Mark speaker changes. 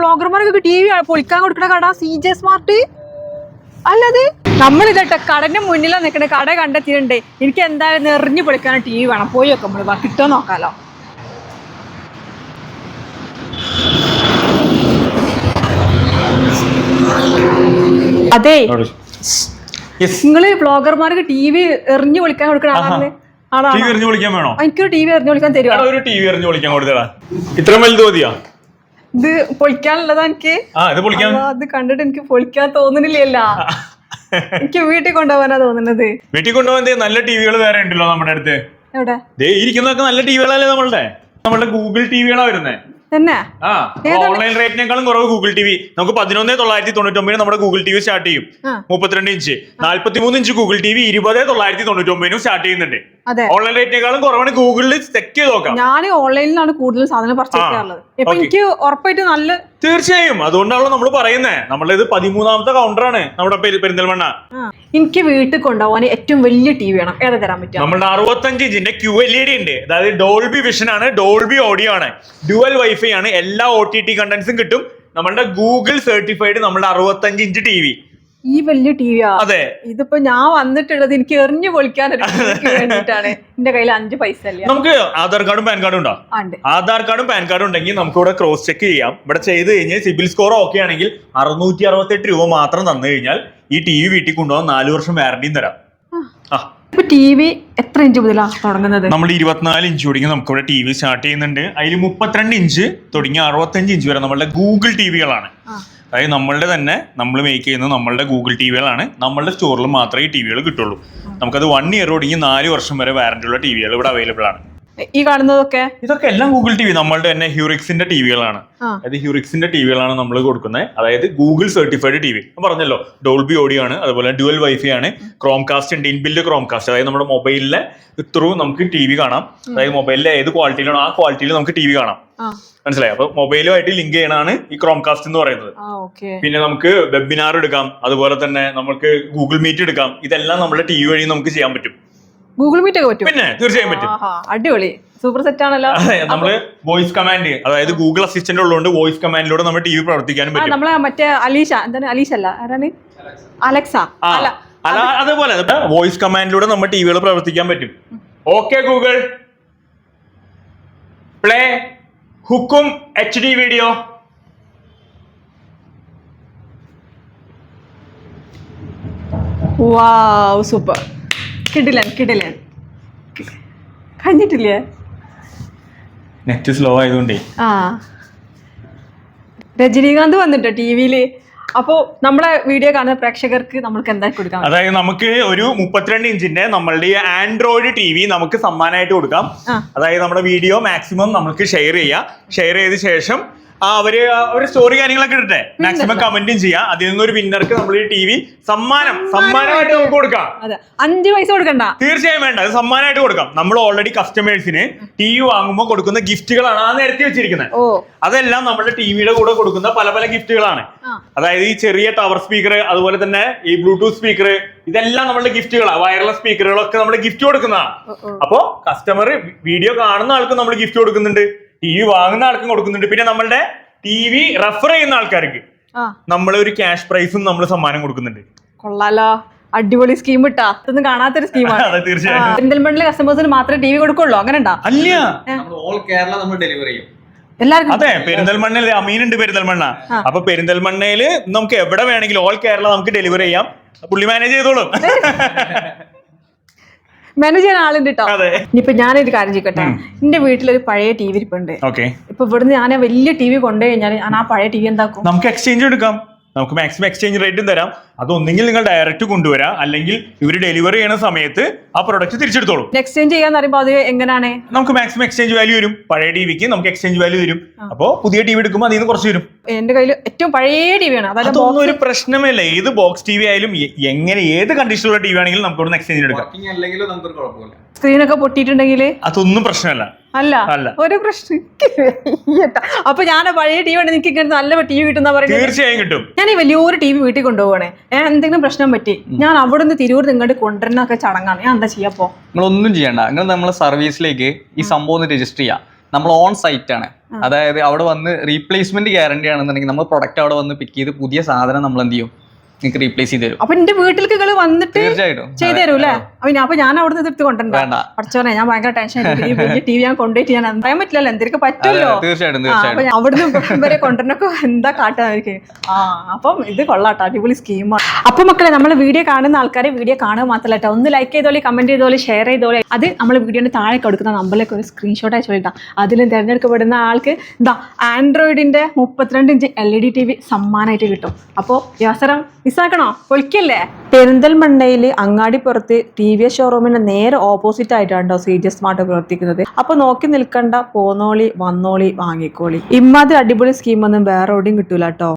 Speaker 1: വ്ളോഗർമാർക്ക് T V പൊളിക്കാൻ കൊടുക്കണ കട സി ജെ സ്മാർട്ട്? അല്ലത്? നമ്മൾ ഇതട്ടെ കടന്റെ മുന്നിലാ നിൽക്കുന്ന കട കണ്ടെത്തിയിട്ടുണ്ട്. എനിക്ക് എന്തായാലും നിറഞ്ഞു പൊളിക്കാൻ ടി വി വേണം. പോയി വെക്കാം നമ്മൾ കിട്ടുമോ നോക്കാലോ. അതെ. നിങ്ങൾ ബ്ലോഗർമാർക്ക് ടി വി എറിഞ്ഞു പൊളിക്കാൻ കൊടുക്കണ ആളാണ്.
Speaker 2: വിളിക്കാൻ
Speaker 1: എനിക്കൊരു ടി വി എറിഞ്ഞു തരുമോ
Speaker 2: വിളിക്കാൻ കൊടുത്തടാ ഇത്ര വലുത് മതിയാ?
Speaker 1: ഇത് പൊളിക്കാനുള്ളതാ എനിക്ക്.
Speaker 2: ആ ഇത്
Speaker 1: അത് കണ്ടിട്ട് എനിക്ക് പൊളിക്കാൻ തോന്നുന്നില്ലല്ല എനിക്ക് വീട്ടിൽ കൊണ്ടുപോകാനാ തോന്നുന്നത്
Speaker 2: വീട്ടിൽ കൊണ്ടുപോകാൻ ദേ നല്ല ടിവികൾ വേറെ ഉണ്ടല്ലോ നമ്മുടെ അടുത്ത്.
Speaker 1: എവിടെ?
Speaker 2: ദേ ഇരിക്കുന്നതൊക്കെ നല്ല ടിവികളല്ലേ നമ്മളുടെ? നമ്മളുടെ ഗൂഗിൾ ടിവികളാ വരുന്നേ.
Speaker 1: തന്നെ?
Speaker 2: ഓൺലൈൻ റേറ്റിനേക്കാളും കുറവ് ഗൂഗിൾ ടി വി നമുക്ക് പതിനൊന്ന് തൊള്ളായിരത്തി തൊണ്ണൂറ്റി ഒമ്പതിന് നമ്മുടെ ഗൂഗിൾ ടി വി സ്റ്റാർട്ട് ചെയ്യും. മുപ്പത്തിരണ്ട് ഇഞ്ച് നാല്പത്തി മൂന്ന് ഇഞ്ച് ഗൂഗിൾ ടി വി ഇരുപത് തൊള്ളായിരത്തി തൊണ്ണൂറ്റി ഒമ്പതിനും സ്റ്റാർട്ട് ചെയ്യുന്നുണ്ട് ഓൺലൈൻ റേറ്റിനേക്കാളും കുറവാണ് ഗൂഗിളിൽ ചെക്ക് ചെയ്ത് നോക്കാം.
Speaker 1: ഞാൻ ഓൺലൈനിലാണ് കൂടുതൽ സാധനം പർച്ചേസ്
Speaker 2: ആ,
Speaker 1: ചെയ്യാറുള്ളത്. ഇപ്പൊ എനിക്ക് ഉറപ്പായിട്ട് നല്ല
Speaker 2: തീർച്ചയായും. അതുകൊണ്ടാണല്ലോ നമ്മൾ പറയുന്നത് നമ്മളുടെ ഇത് പതിമൂന്നാമത്തെ കൗണ്ടറാണ് നമ്മുടെ പെരു- പെരിന്തൽമണ്ണ.
Speaker 1: എനിക്ക് വീട്ടിൽ കൊണ്ടുപോകാൻ ഏറ്റവും വലിയ ടി വി ആണ് ഏതാ തരാൻ പറ്റും
Speaker 2: നമ്മളുടെ അറുപത്തഞ്ച് ഇഞ്ചിന്റെ ക്യു എൽ ഇ ഡി ഉണ്ട്. അതായത് ഡോൾബി വിഷൻ ആണ്. ഡോൾബി ഓഡിയോ ആണ്. ഡുവൽ വൈഫൈ ആണ്. എല്ലാ ഒ ടി ടി കണ്ടന്റ്സും കിട്ടും. നമ്മളുടെ ഗൂഗിൾ സർട്ടിഫൈഡ് നമ്മുടെ അറുപത്തഞ്ച് ഇഞ്ച് ടി വി
Speaker 1: ഈ വലിയ ടി ടിവിയാ
Speaker 2: അതെ.
Speaker 1: ഇതിപ്പോ ഞാൻ വന്നിട്ടുള്ളത് എനിക്ക് എറിഞ്ഞു പൊളിക്കാൻ ഒരു വേണ്ടിയിട്ടാണ്. എന്റെ കയ്യിൽ അഞ്ച് പൈസ
Speaker 2: നമുക്ക് ആധാർ കാർഡും പാൻ കാർഡും ഉണ്ടോ? ആധാർ കാർഡും പാൻ കാർഡും ഉണ്ടെങ്കിൽ നമുക്ക് ഇവിടെ ക്രോസ് ചെക്ക് ചെയ്യാം. ഇവിടെ ചെയ്ത് കഴിഞ്ഞാൽ സിബിൽ സ്കോർ ഓക്കെ ആണെങ്കിൽ അറുന്നൂറ്റി അറുപത്തെട്ട് രൂപ മാത്രം തന്നു കഴിഞ്ഞാൽ ഈ ടി വി വീട്ടിൽ കൊണ്ടുപോകാൻ നാല് വർഷം വാറണ്ടിയും തരാം. ആ.
Speaker 1: ഇപ്പൊ ടി വി എത്ര ഇഞ്ച് മുതലാണ് തുടങ്ങുന്നത്?
Speaker 2: നമ്മൾ ഇരുപത്തിനാല് ഇഞ്ച് തുടങ്ങി. നമുക്ക് ഇവിടെ ടി വി സ്റ്റാർട്ട് ചെയ്യുന്നുണ്ട്. അതിൽ മുപ്പത്തിരണ്ട് ഇഞ്ച് തുടങ്ങി അറുപത്തഞ്ച് ഇഞ്ച് വരെ നമ്മളുടെ ഗൂഗിൾ ടി വികളാണ്. അതായത് നമ്മളുടെ തന്നെ നമ്മൾ മേക്ക് ചെയ്യുന്ന നമ്മളുടെ ഗൂഗിൾ ടി വികളാണ് നമ്മളുടെ സ്റ്റോറിൽ മാത്രമേ ടി വികൾ കിട്ടുള്ളൂ. നമുക്കത് വൺ ഇയർ തുടങ്ങി നാല് വർഷം വരെ വാറന്റി ഉള്ള ടി വികൾ ഇവിടെ അവൈലബിൾ ആണ്.
Speaker 1: ഈ കാണുന്നതൊക്കെ?
Speaker 2: ഇതൊക്കെ എല്ലാം ഗൂഗിൾ ടി വി നമ്മളുടെ തന്നെ ഹ്യൂറിക്സിന്റെ
Speaker 1: ടിവികളാണ്
Speaker 2: അതായത് ഹ്യൂറിക്സിന്റെ ടിവികളാണ് നമ്മൾ കൊടുക്കുന്നത്. അതായത് ഗൂഗിൾ സർട്ടിഫൈഡ് ടി വി പറഞ്ഞല്ലോ ഡോൾബി ഓഡിയോ ആണ് അതുപോലെ ഡ്യുവൽ വൈഫൈ ആണ് ക്രോം കാസ്റ്റ് ഉണ്ട് ഇൻബിൽഡ് ക്രോം കാസ്റ്റ് അതായത് നമ്മുടെ മൊബൈലിലെ ത്രൂ നമുക്ക് ടി വി കാണാം. അതായത് മൊബൈലിലെ ഏത് ക്വാളിറ്റിയിലാണോ ആ ക്വാളിറ്റിയിൽ നമുക്ക് ടി വി കാണാം. മനസ്സിലായി? അപ്പൊ മൊബൈലുമായിട്ട് ലിങ്ക് ചെയ്യണമാണ് ഈ ക്രോം കാസ്റ്റ് എന്ന് പറയുന്നത്. പിന്നെ നമുക്ക് വെബിനാർ എടുക്കാം അതുപോലെ തന്നെ നമുക്ക് ഗൂഗിൾ മീറ്റ് എടുക്കാം. ഇതെല്ലാം നമ്മുടെ ടി വി വഴി നമുക്ക് ചെയ്യാൻ പറ്റും.
Speaker 1: ഗൂഗിൾ മീറ്റ് ഒക്കെ പറ്റും.
Speaker 2: പിന്നെ തീർച്ചയായും പറ്റും.
Speaker 1: ആഹാ, അടിപൊളി. സൂപ്പർ സെറ്റ് ആണല്ലോ.
Speaker 2: അതെ നമ്മൾ വോയിസ് കമാൻഡ് അതായത് ഗൂഗിൾ അസിസ്റ്റന്റ് ഉള്ളതുകൊണ്ട് വോയിസ് കമാൻഡിലൂടെ നമ്മൾ ടി വി പ്രവർത്തിക്കാനും
Speaker 1: ആ
Speaker 2: പറ്റും.
Speaker 1: നമ്മളെ മറ്റേ അലീഷ എന്താണ് അലീഷ അല്ല? ആരാണ്? അലക്സ.
Speaker 2: ആ,
Speaker 1: അല്ല
Speaker 2: അല്ല അതുപോലെ വോയിസ് കമാൻഡിലൂടെ നമ്മൾ ടി വികൾ പ്രവർത്തിക്കാൻ പറ്റും. ഓക്കെ ഗൂഗിൾ പ്ലേ ഹുക്കും H D video
Speaker 1: wow super കിടിലൻ കിടിലൻ. കഴിഞ്ഞിട്ടില്ലേ?
Speaker 2: നെറ്റ് സ്ലോ ആയതുകൊണ്ടേ.
Speaker 1: ആ. രജനീകാന്ത് വന്നിട്ടോ ടി വിയിൽ അപ്പോ നമ്മളെ വീഡിയോ കാണുന്ന പ്രേക്ഷകർക്ക് നമ്മൾക്ക് എന്താ കൊടുക്കാം?
Speaker 2: അതായത് നമുക്ക് ഒരു മുപ്പത്തിരണ്ട് ഇഞ്ചിന്റെ നമ്മളുടെ ആൻഡ്രോയിഡ് ടി വി നമുക്ക് സമ്മാനമായിട്ട് കൊടുക്കാം. അതായത് നമ്മുടെ വീഡിയോ മാക്സിമം നമുക്ക് ഷെയർ ചെയ്യാം. ഷെയർ ചെയ്ത ശേഷം ആ അവർ ഒരു സ്റ്റോറി കാര്യങ്ങളൊക്കെ ഇടട്ടെ? മാക്സിമം കമന്റും ചെയ്യാം. അതിൽ നിന്നൊരു വിന്നർക്ക് നമ്മൾ ഈ ടി വി സമ്മാനം സമ്മാനമായിട്ട് നമുക്ക് കൊടുക്കാം.
Speaker 1: അഞ്ച് പൈസ കൊടുക്കണ്ട.
Speaker 2: തീർച്ചയായും വേണ്ട. അത് സമ്മാനമായിട്ട് കൊടുക്കാം. നമ്മൾ ഓൾറെഡി കസ്റ്റമേഴ്സിന് ടി വി വാങ്ങുമ്പോൾ കൊടുക്കുന്ന ഗിഫ്റ്റുകളാണ് ആ നേരത്തെ വെച്ചിരിക്കുന്നത്. അതെല്ലാം നമ്മുടെ ടിവിയുടെ കൂടെ കൊടുക്കുന്ന പല പല ഗിഫ്റ്റുകളാണ് അതായത് ഈ ചെറിയ ടവർ സ്പീക്കർ അതുപോലെ തന്നെ ഈ ബ്ലൂടൂത്ത് സ്പീക്കർ ഇതെല്ലാം നമ്മുടെ ഗിഫ്റ്റുകളാണ് വയർലെസ് സ്പീക്കറുകളൊക്കെ നമ്മൾ ഗിഫ്റ്റ് കൊടുക്കുന്നതാണ്. അപ്പോ കസ്റ്റമർ വീഡിയോ കാണുന്ന ആൾക്ക് നമ്മൾ ഗിഫ്റ്റ് കൊടുക്കുന്നുണ്ട്. ടി വി വാങ്ങുന്ന ആൾക്കും കൊടുക്കുന്നുണ്ട്. പിന്നെ നമ്മളുടെ ടി വി റെഫർ ചെയ്യുന്ന ആൾക്കാർക്ക് നമ്മൾ ഒരു ക്യാഷ് പ്രൈസും നമ്മൾ സമ്മാനം കൊടുക്കുന്നുണ്ട്.
Speaker 1: കൊള്ളാലോ. അടിപൊളി സ്കീം ഇട്ടാ. ഇതൊന്നും കാണാത്തൊരു സ്കീമാണ് പെരിന്തൽമണ്ണിലെ കസ്റ്റമേഴ്സിന് മാത്രമേ ടി വി കൊടുക്കുള്ളൂ. അങ്ങനെ ഉണ്ടാ
Speaker 2: അല്ല
Speaker 3: നമ്മൾ ഓൾ കേരള നമ്മൾ ഡെലിവറി ചെയ്യും.
Speaker 1: എല്ലാവർക്കും?
Speaker 2: അതെ പെരിന്തൽമണ്ണയിൽ അമീൻ ഉണ്ട് പെരിന്തൽമണ്ണ. അപ്പൊ പെരിന്തൽമണ്ണയിൽ നമുക്ക് എവിടെ വേണമെങ്കിലും ഓൾ കേരള നമുക്ക് ഡെലിവറി ചെയ്യാം. പുള്ളി മാനേജ് ചെയ്തോളും.
Speaker 1: മാനേജ് ചെയ്യാൻ ആളുണ്ട് കേട്ടോ ഇനിയിപ്പൊ ഞാനൊരു കാര്യം ചെയ്യട്ടെ എന്റെ വീട്ടിലൊരു പഴയ ടി വി ഇരിപ്പുണ്ട്.
Speaker 2: ഉണ്ട്
Speaker 1: ഇപ്പൊ ഇവിടുന്ന് ഞാൻ വലിയ ടി വി കൊണ്ടുപോയി കഴിഞ്ഞാൽ ഞാൻ ആ പഴയ ടി വി എന്താക്കും?
Speaker 2: നമുക്ക് എക്സ്ചേഞ്ച് എടുക്കാം. നമുക്ക് മാക്സിമം എക്സ്ചേഞ്ച് റേറ്റും തരാം. അതൊന്നെങ്കിൽ നിങ്ങൾ ഡയറക്റ്റ് കൊണ്ടുവരാം അല്ലെങ്കിൽ ഇവർ ഡെലിവറി ചെയ്യുന്ന സമയത്ത് ആ പ്രൊഡക്റ്റ് തിരിച്ചെടുത്തോളൂ.
Speaker 1: എക്സ്ചേഞ്ച് ചെയ്യാൻ പറയുമ്പോൾ അത് എങ്ങനെയാണ്
Speaker 2: നമുക്ക് മാക്സിമം എക്സ്ചേഞ്ച് വാല്യൂ വരും. പഴയ ടിവിക്ക് നമുക്ക് എക്സ്ചേഞ്ച് വാല്യൂ വരും. അപ്പോ പുതിയ ടി വി എടുക്കുമ്പോൾ അതിന് നിന്ന് കുറച്ച് വരും.
Speaker 1: എന്റെ കയ്യിൽ ഏറ്റവും പഴയ ടി വിയാണ് അതായത്
Speaker 2: അതൊന്നും ഒരു പ്രശ്നമല്ല ഏത് ബോക്സ് ടി വി ആയാലും എങ്ങനെ ഏത് കണ്ടീഷനിലുള്ള ടി വി ആണെങ്കിലും നമുക്ക് എക്സ്ചേഞ്ച് എടുക്കാം.
Speaker 1: സ്ക്രീനൊക്കെ പൊട്ടിയിട്ടുണ്ടെങ്കിൽ
Speaker 2: അതൊന്നും പ്രശ്നമല്ല.
Speaker 1: അല്ല
Speaker 2: അല്ല.
Speaker 1: ഒരു പ്രശ്നം. അപ്പൊ ഞാൻ പഴയ ടി വി ആണ് എനിക്ക് ഇങ്ങനെ നല്ല ടി വി കിട്ടുന്ന പറയുന്നത്?
Speaker 2: തീർച്ചയായും കിട്ടും.
Speaker 1: ഞാൻ ഈ വലിയൊരു ടി വി വീട്ടിൽ കൊണ്ടുപോകണേ എന്തെങ്കിലും പ്രശ്നം പറ്റി. ഞാൻ അവിടെ നിന്ന് തിരൂർ ഇങ്ങോട്ട് കൊണ്ടുവരുന്നൊക്കെ ചടങ്ങാണ്. ഞാൻ എന്താ ചെയ്യാപ്പോ
Speaker 3: നിങ്ങളൊന്നും ചെയ്യണ്ട. നിങ്ങൾ നമ്മളെ സർവീസിലേക്ക് ഈ സംഭവം രജിസ്റ്റർ ചെയ്യാം.
Speaker 4: നമ്മൾ ഓൺ സൈറ്റ് ആണ്. അതായത് അവിടെ വന്ന് റീപ്ലേസ്മെന്റ് ഗ്യാരണ്ടി ആണെന്നുണ്ടെങ്കിൽ നമ്മൾ പ്രൊഡക്റ്റ് അവിടെ വന്ന് പിക്ക് ചെയ്ത് പുതിയ സാധനം നമ്മൾ എന്ത് ചെയ്യും? നിങ്ങൾക്ക് റീപ്ലേസ് ചെയ്ത് തരും.
Speaker 1: അപ്പൊ എന്റെ വീട്ടിലേക്ക് വന്നിട്ട്
Speaker 4: തീർച്ചയായിട്ടും.
Speaker 1: ചെയ്തു തരും അല്ലേ അപ്പൊ അപ്പൊ ഞാൻ അവിടെ നിന്ന് എടുത്ത് കൊണ്ടുവരണ്ട
Speaker 4: വേണ്ട.
Speaker 1: പഠിച്ചോനെ ഞാൻ ഭയങ്കര ടെൻഷൻ ടി വി ഞാൻ കൊണ്ടുപോയിട്ട് ഞാൻ പറയാൻ പറ്റില്ലല്ലോ എന്തൊക്കെ പറ്റുമല്ലോ.
Speaker 4: തീർച്ചയായിട്ടും
Speaker 1: അവിടുന്ന് വരെ കൊണ്ടുവരണൊക്കെ എന്താ കാട്ടാ അവർക്ക് ആ അപ്പം ഇത് കൊള്ളാട്ടോ അടിപൊളി സ്കീമാണ് അപ്പൊ മക്കളെ നമ്മൾ വീഡിയോ കാണുന്ന ആൾക്കാരെ വീഡിയോ കാണുക മാത്രമല്ല ഒന്ന് ലൈക്ക് ചെയ്തോളി കമന്റ് ചെയ്തോളി ഷെയർ ചെയ്തോളി. അത് നമ്മൾ വീഡിയോന്റെ താഴെ കൊടുക്കുന്ന നമ്പറിലേക്ക് ഒരു സ്ക്രീൻഷോട്ട് അയച്ചു കൊടുക്കാം അതിൽ തിരഞ്ഞെടുക്കപ്പെടുന്ന ആൾക്ക് എന്താ ആൻഡ്രോയിഡിന്റെ മുപ്പത്തിരണ്ട് inch L E D T V സമ്മാനമായിട്ട് കിട്ടും. അപ്പോൾ ഈ അവസരം മിസ്സാക്കണോ പൊളിക്കല്ലേ? പെരിന്തൽമണ്ണയിൽ അങ്ങാടിപ്പുറത്ത് ടി വി എസ് ഷോറൂമിന്റെ നേരെ ഓപ്പോസിറ്റ് ആയിട്ടാണ് സി ജി സ്മാർട്ട് പ്രവർത്തിക്കുന്നത്. അപ്പൊ നോക്കി നിൽക്കണ്ട പോന്നോളി വന്നോളി വാങ്ങിക്കോളി. ഇമ്മാതിരി അടിപൊളി സ്കീമൊന്നും വേറെ എവിടെയും കിട്ടൂല കേട്ടോ